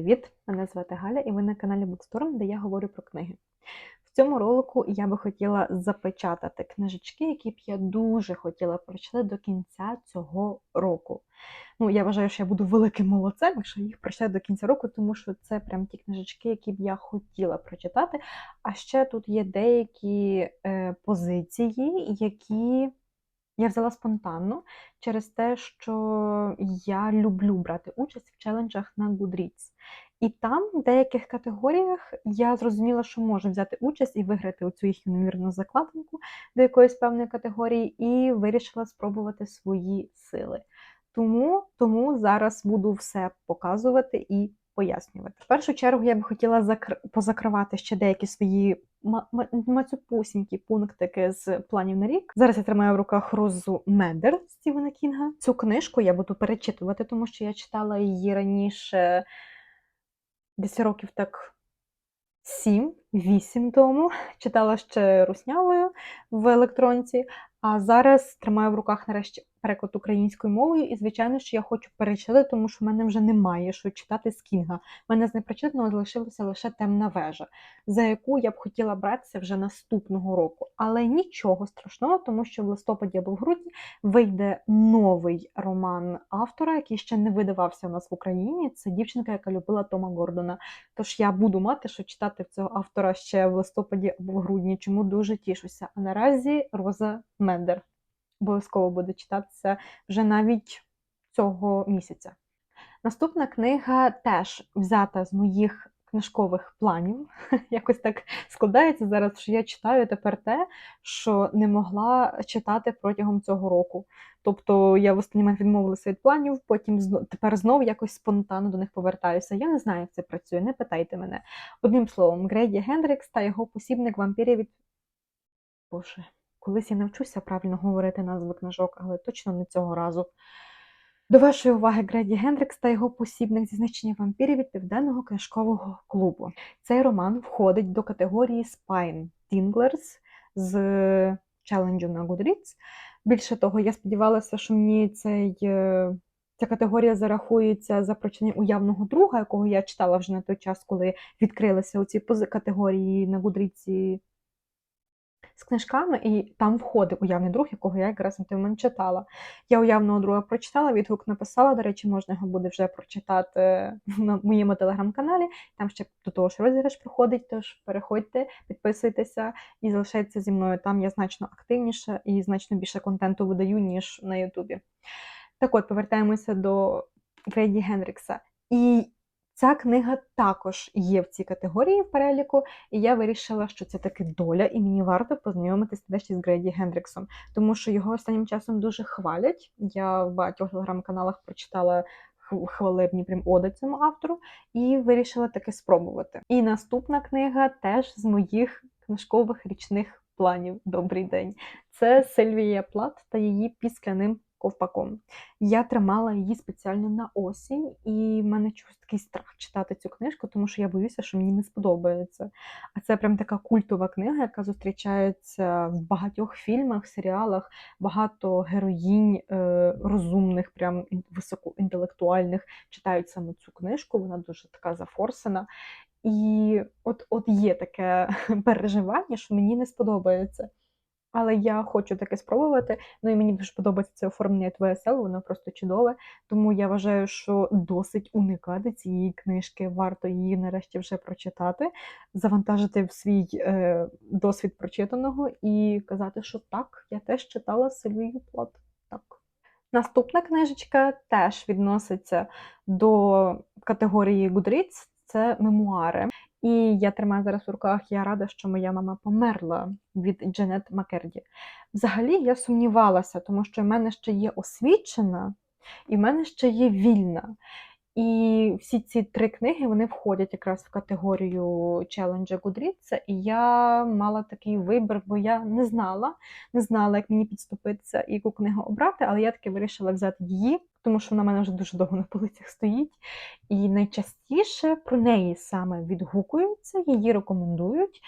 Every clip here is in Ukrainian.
Привіт! Мене звати Галя, і ви на каналі Буксторм, де я говорю про книги. В цьому ролику я би хотіла запечатати книжечки, які б я дуже хотіла прочитати до кінця цього року. Ну, я вважаю, що я буду великим молодцем, якщо їх прочитаю до кінця року, тому що це прям ті книжечки, які б я хотіла прочитати. А ще тут є деякі е, позиції, які я взяла спонтанно через те, що я люблю брати участь в челенджах на Goodreads. І там, в деяких категоріях, я зрозуміла, що можу взяти участь і виграти оцю їх ювелірну закладинку до якоїсь певної категорії, і вирішила спробувати свої сили. Тому, тому зараз буду все показувати і пояснювати. В першу чергу я б хотіла закр... позакривати ще деякі свої мацюпусінькі пунктики з планів на рік. Зараз я тримаю в руках розу Медер Стівена Кінга. Цю книжку я буду перечитувати, тому що я читала її раніше десь років так 7-8 тому. Читала ще руснявою в електронці, а зараз тримаю в руках нарешті переклад українською мовою. І, звичайно, що я хочу перечитати, тому що в мене вже немає що читати з Кінга. У мене з непрочитаного залишилася лише темна вежа, за яку я б хотіла братися вже наступного року. Але нічого страшного, тому що в листопаді або в грудні вийде новий роман автора, який ще не видавався у нас в Україні. Це дівчинка, яка любила Тома Гордона. Тож я буду мати, що читати в цього автора ще в листопаді або в грудні, чому дуже тішуся. А наразі Роза Мендер обов'язково буде читатися вже навіть цього місяця. Наступна книга теж взята з моїх книжкових планів. Якось так складається зараз, що я читаю тепер те, що не могла читати протягом цього року. Тобто я в останній момент відмовилася від планів, потім тепер знову якось спонтанно до них повертаюся. Я не знаю, як це працює, не питайте мене. Одним словом, Грейді Гендрікс та його посібник вампірів від. Боже, колись я навчуся правильно говорити назви книжок, але точно не цього разу. До вашої уваги Греді Гендрикс та його посібник зі знищення вампірів від Південного книжкового клубу. Цей роман входить до категорії Spine Tinglers з челенджу на Goodreads. Більше того, я сподівалася, що мені цей, е, ця категорія зарахується за прочитання уявного друга, якого я читала вже на той час, коли відкрилися оці пози- категорії на Goodreads з книжками, і там входив уявний друг, якого я якраз на той момент читала. Я уявного друга прочитала, відгук написала. До речі, можна його буде вже прочитати на моєму телеграм-каналі. Там ще до того ж розіграш проходить. Тож переходьте, підписуйтеся і залишайтеся зі мною. Там я значно активніше і значно більше контенту видаю, ніж на Ютубі. Так от, повертаємося до Грейді Генрікса. І ця книга також є в цій категорії в переліку, і я вирішила, що це таки доля, і мені варто познайомитися нарешті з Грейді Гендріксом, тому що його останнім часом дуже хвалять. Я в багатьох телеграм-каналах прочитала хвалебні прям оди цьому автору, і вирішила таки спробувати. І наступна книга теж з моїх книжкових річних планів. Добрий день. Це Сильвія Плат та її під скляним ковпаком. Я тримала її спеціально на осінь, і в мене чогось такий страх читати цю книжку, тому що я боюся, що мені не сподобається. А це прям така культова книга, яка зустрічається в багатьох фільмах, серіалах. Багато героїнь е, розумних, прям високоінтелектуальних читають саме цю книжку. Вона дуже така зафорсена. І от, от є таке переживання, що мені не сподобається. Але я хочу таке спробувати. Ну і мені дуже подобається це оформлення ТВСЛ, воно просто чудове. Тому я вважаю, що досить уникати цієї книжки. Варто її нарешті вже прочитати, завантажити в свій е, досвід прочитаного і казати, що так, я теж читала Сильвію Плат. Так. Наступна книжечка теж відноситься до категорії Goodreads. Це мемуари. І я тримаю зараз у руках. Я рада, що моя мама померла від Дженет Макерді. Взагалі я сумнівалася, тому що в мене ще є освічена, і в мене ще є вільна. І всі ці три книги вони входять якраз в категорію челенджа Goodreads, і я мала такий вибір, бо я не знала, не знала, як мені підступитися і яку книгу обрати, але я таки вирішила взяти її, тому що вона в мене вже дуже довго на полицях стоїть. І найчастіше про неї саме відгукуються, її рекомендують.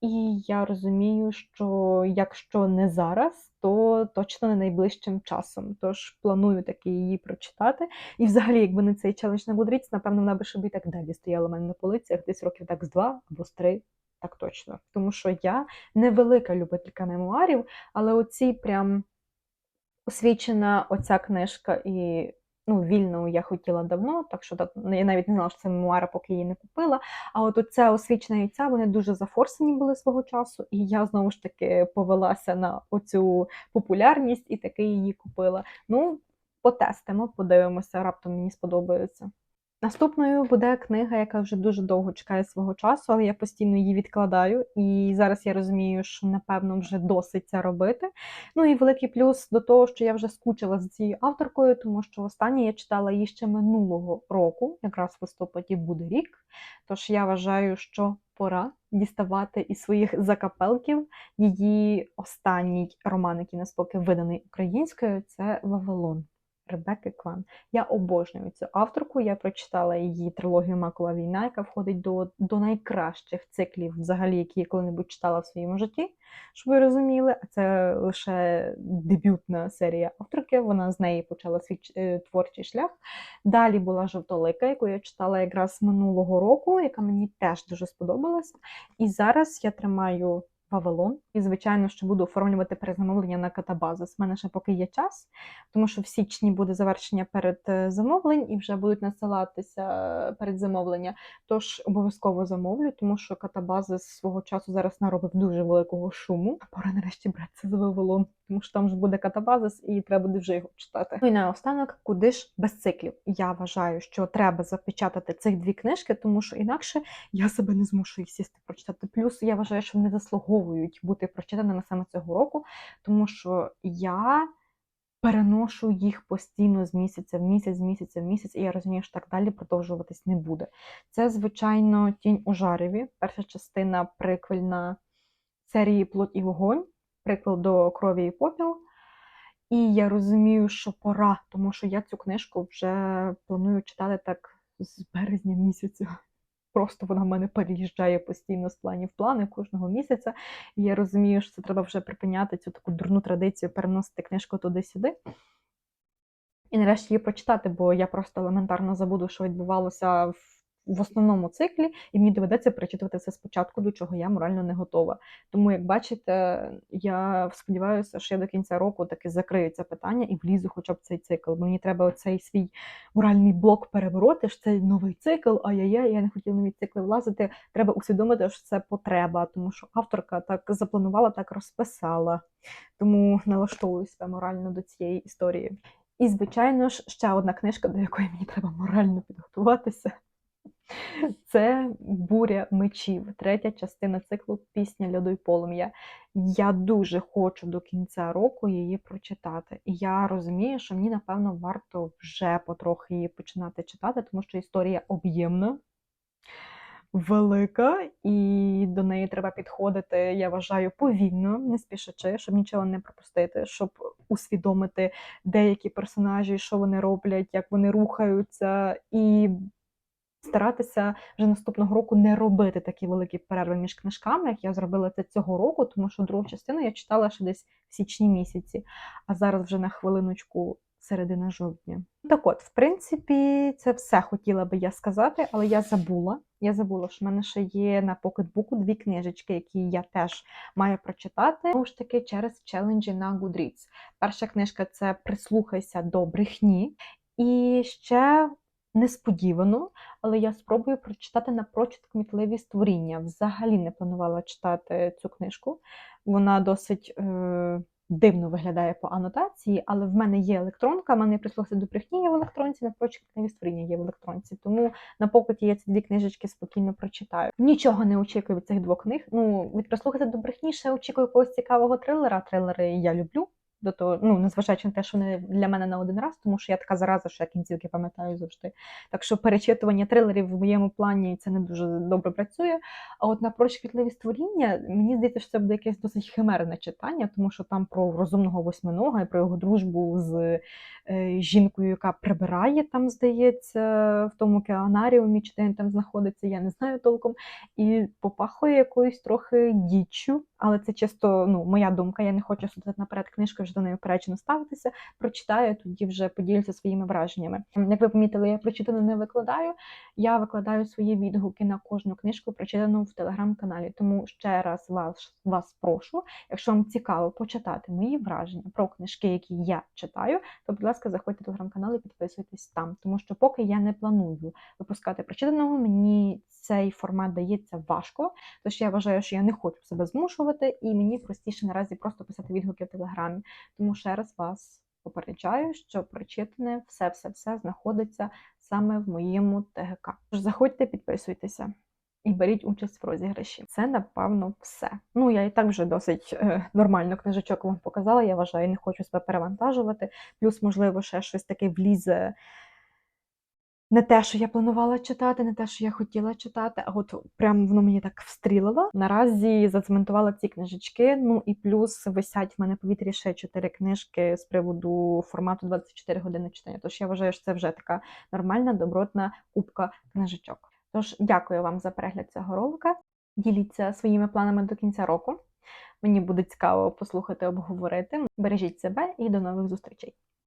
І я розумію, що якщо не зараз, то точно не найближчим часом. Тож планую таки її прочитати. І взагалі, якби не цей челендж на Goodreads, напевно, вона би ще б і так далі стояла в мене на полицях десь років так з два або з три. Так точно. Тому що я невелика любителька мемуарів, але оці прям освічена оця книжка і ну, вільну я хотіла давно, так що я навіть не знала, що це мемуари, поки її не купила. А от оця освічна яйця, вони дуже зафорсені були свого часу, і я знову ж таки повелася на оцю популярність і таки її купила. Ну, потестимо, подивимося, раптом мені сподобається. Наступною буде книга, яка вже дуже довго чекає свого часу, але я постійно її відкладаю. І зараз я розумію, що напевно вже досить це робити. Ну і великий плюс до того, що я вже скучила за цією авторкою, тому що останнє я читала її ще минулого року, якраз в листопаді буде рік. Тож я вважаю, що пора діставати із своїх закапелків її останній роман, який наспоки виданий українською, це Вавилон. Ребекки Кван. Я обожнюю цю авторку. Я прочитала її трилогію Макова війна, яка входить до до найкращих циклів, взагалі, які я коли-небудь читала в своєму житті, щоб ви розуміли. А це лише дебютна серія авторки. Вона з неї почала свій е, творчий шлях. Далі була жовтолика, яку я читала якраз минулого року, яка мені теж дуже сподобалася. І зараз я тримаю. Вавилон. І, звичайно, що буду оформлювати перезамовлення на катабазис. У мене ще поки є час, тому що в січні буде завершення перед е, замовлень і вже будуть насилатися е, передзамовлення. Тож обов'язково замовлю, тому що катабазис свого часу зараз наробив дуже великого шуму. Пора нарешті братися за Вавилон, тому що там ж буде катабазис і треба буде вже його читати. Ну і наостанок, куди ж без циклів? Я вважаю, що треба запечатати цих дві книжки, тому що інакше я себе не змушу їх сісти прочитати. Плюс я вважаю, що вони заслуговують бути прочитаними саме цього року, тому що я переношу їх постійно з місяця в місяць, з місяця в місяць, і я розумію, що так далі продовжуватись не буде. Це, звичайно, тінь у жареві. Перша частина приквельна серії Плоть і вогонь, приквел до крові і попіл. І я розумію, що пора, тому що я цю книжку вже планую читати так з березня місяця. Просто вона в мене переїжджає постійно з планів в плани кожного місяця. І я розумію, що це треба вже припиняти цю таку дурну традицію переносити книжку туди-сюди. І нарешті її прочитати, бо я просто елементарно забуду, що відбувалося в в основному циклі, і мені доведеться перечитувати все спочатку, до чого я морально не готова. Тому, як бачите, я сподіваюся, що я до кінця року таки закрию це питання і влізу хоча б цей цикл. Мені треба оцей свій моральний блок перебороти, що це новий цикл, ай-яй-яй, я не хотіла нові цикли влазити. Треба усвідомити, що це потреба, тому що авторка так запланувала, так розписала. Тому налаштовую себе морально до цієї історії. І, звичайно ж, ще одна книжка, до якої мені треба морально підготуватися. Це буря мечів, третя частина циклу Пісня льоду й полум'я. Я дуже хочу до кінця року її прочитати. І я розумію, що мені, напевно, варто вже потрохи її починати читати, тому що історія об'ємна, велика, і до неї треба підходити, я вважаю, повільно, не спішачи, щоб нічого не пропустити, щоб усвідомити деякі персонажі, що вони роблять, як вони рухаються. і старатися вже наступного року не робити такі великі перерви між книжками, як я зробила це цього року, тому що другу частину я читала ще десь в січні місяці, а зараз вже на хвилиночку середина жовтня. Так от, в принципі, це все хотіла би я сказати, але я забула. Я забула, що в мене ще є на покетбуку дві книжечки, які я теж маю прочитати. Знову ж таки, через челенджі на Goodreads. Перша книжка це Прислухайся до брехні. І ще несподівано, але я спробую прочитати напрочуд кмітливі створіння. Взагалі не планувала читати цю книжку. Вона досить е, дивно виглядає по анотації, але в мене є електронка, в мене прислухався до брехні є в електронці, напрочуд кмітливі створіння є в електронці. Тому на покуті я ці дві книжечки спокійно прочитаю. Нічого не очікую від цих двох книг. Ну, від прислухати до брехні ще очікую якогось цікавого трилера. Трилери я люблю. До того, ну незважаючи на те, що вони для мене на один раз, тому що я така зараза, що я кінцівки пам'ятаю завжди. Так що перечитування трилерів в моєму плані це не дуже добре працює. А от на прочквітливі створіння мені здається, що це буде якесь досить химерне читання, тому що там про розумного восьминога і про його дружбу з е, жінкою, яка прибирає там, здається, в тому океанаріумі, чи де він там знаходиться, я не знаю толком. І попахує якоюсь трохи діччю, але це чисто ну, моя думка. Я не хочу судити наперед книжку, вже до неї оперечено ставитися. Прочитаю, тоді вже поділюся своїми враженнями. Як ви помітили, я прочитану не викладаю. Я викладаю свої відгуки на кожну книжку, прочитану в телеграм-каналі. Тому ще раз вас, вас прошу, якщо вам цікаво почитати мої враження про книжки, які я читаю, то, будь ласка, заходьте в телеграм-канал і підписуйтесь там, тому що поки я не планую випускати прочитаного, мені цей формат дається важко, тож я вважаю, що я не хочу себе змушувати, і мені простіше наразі просто писати відгуки в телеграмі. Тому ще раз вас попереджаю, що прочитане все-все-все знаходиться саме в моєму ТГК. Тож заходьте, підписуйтеся. І беріть участь в розіграші. Це, напевно, все. Ну, я і так вже досить е, нормально книжечок вам показала, я вважаю, не хочу себе перевантажувати. Плюс, можливо, ще щось таке влізе. Не те, що я планувала читати, не те, що я хотіла читати, а от прям воно мені так встрілило. Наразі зацементувала ці книжечки. Ну і плюс висять в мене повітрі ще чотири книжки з приводу формату 24 години читання. Тож я вважаю, що це вже така нормальна, добротна кубка книжечок. Тож дякую вам за перегляд цього ролика. Діліться своїми планами до кінця року. Мені буде цікаво послухати, обговорити. Бережіть себе і до нових зустрічей!